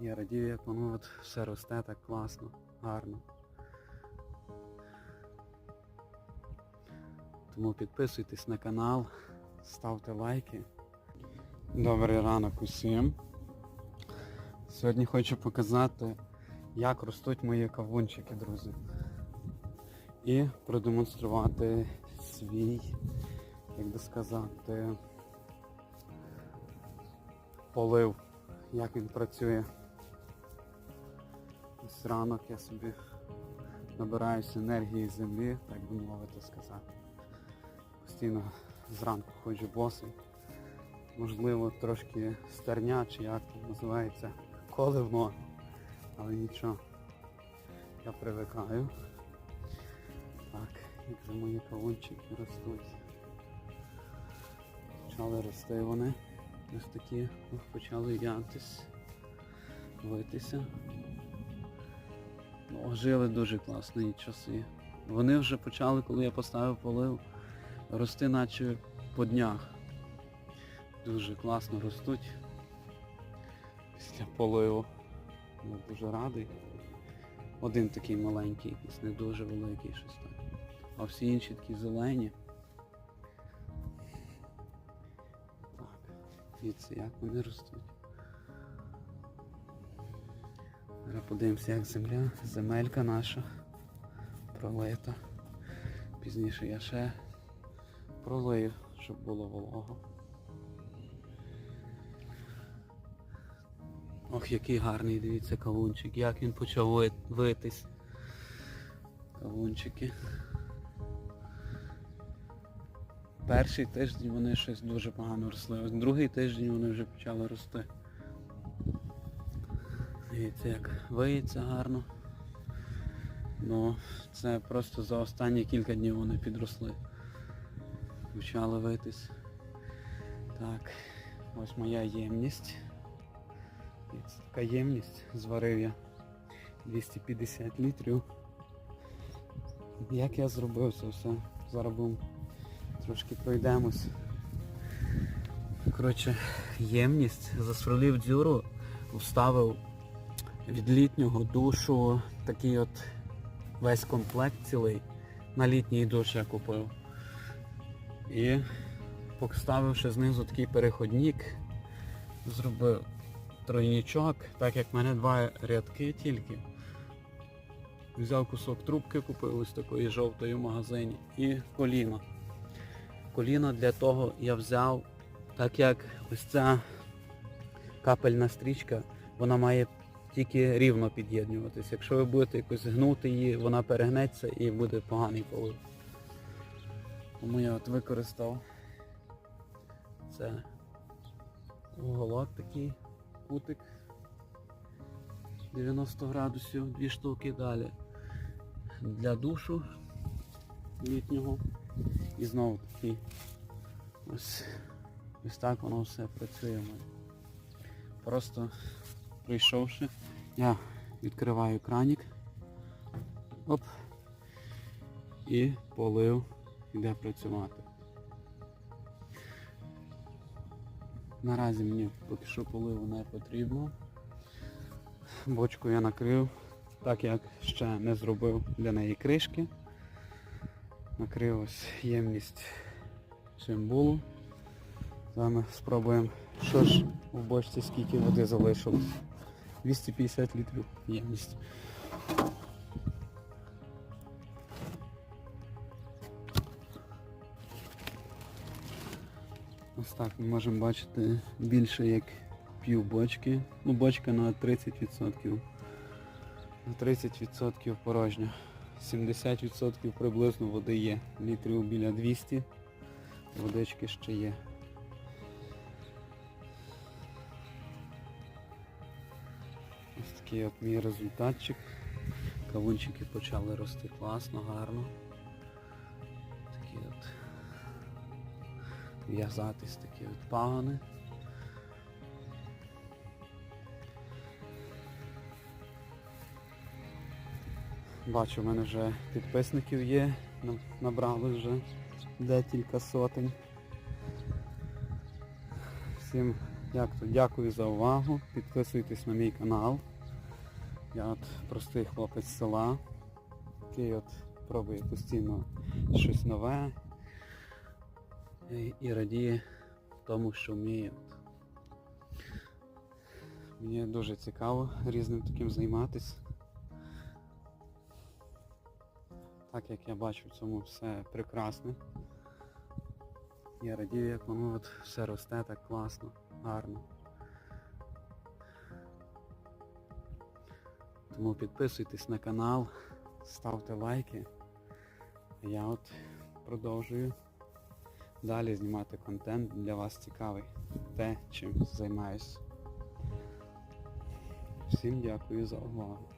Я радію, як воно от все росте так класно, гарно. Тому підписуйтесь на канал, ставте лайки. Добрий ранок усім. Сьогодні хочу показати, як ростуть мої кавунчики, друзі. І продемонструвати свій, як би сказати, полив, як він працює. Ось ранок я собі набираюся енергії землі, так би мовити сказати. Постійно зранку ходжу босий. Можливо, трошки стерня, чи як там називається, коливно, але нічого. Я привикаю. Так, як же мої кавунчики ростуть. Почали рости вони. Ось такі почали ятись, витися. Жили дуже класні часи. Вони вже почали, коли я поставив полив, рости наче по днях. Дуже класно ростуть після поливу. Я дуже радий. Один такий маленький, не дуже великий щось так. А всі інші такі зелені. Так, дивіться, як вони ростуть. Подивимося, як земля, земелька наша пролита. Пізніше я ще пролию, щоб було волого. Ох, який гарний, дивіться, кавунчик, як він почав витись. Кавунчики. Перший тиждень вони щось дуже погано росли. Другий тиждень вони вже почали рости. Дивіться, як виється гарно. Ну, це просто за останні кілька днів вони підросли. Почали витись. Так, ось моя ємність. Це така ємність, зварив я 250 літрів. Як я зробив це все? Зараз трошки пройдемось. Коротше, ємність, засверлив дзюру, вставив від літнього душу такий от весь комплект цілий. На літній душ я купив. І поставив ще знизу такий переходник, зробив тройнічок, так як в мене два рядки тільки. Взяв кусок трубки, купив ось такої жовтої в магазині і коліно. Коліно для того я взяв, так як ось ця капельна стрічка, вона має тільки рівно під'єднуватись. Якщо ви будете якось гнути її, вона перегнеться і буде поганий полив. Тому я от використав це уголок такий, кутик 90 градусів, дві штуки далі для душу літнього. І знову такий ось, ось так воно все працює. Просто прийшовши, я відкриваю кранік. Оп. І полив йде працювати. Наразі мені поки що поливу не потрібно. Бочку я накрив, так як ще не зробив для неї кришки. Накрив ось ємність чим було. Зараз спробуємо, що ж в бочці скільки води залишилось. 250 літрів ємність. Ось так ми можемо бачити більше як пів бочки. Ну бочка на 30%. На 30% порожня. 70% приблизно води є. Літрів біля 200. Водички ще є. Такий от мій результатчик. Кавунчики почали рости класно, гарно. Такі от в'язатись такі от пагони. Бачу, в мене вже підписників є, набрали вже декілька сотень. Всім дякую за увагу. Підписуйтесь на мій канал. Я от простий хлопець села, який от пробує постійно щось нове і, і радіє тому, що вміє. Мені дуже цікаво різним таким займатися. Так як я бачу в цьому все прекрасне. Я радію, як воно от все росте так класно, гарно. Тому підписуйтесь на канал, ставте лайки. Я от продовжую далі знімати контент для вас цікавий. Те, чим займаюсь. Всім дякую за увагу.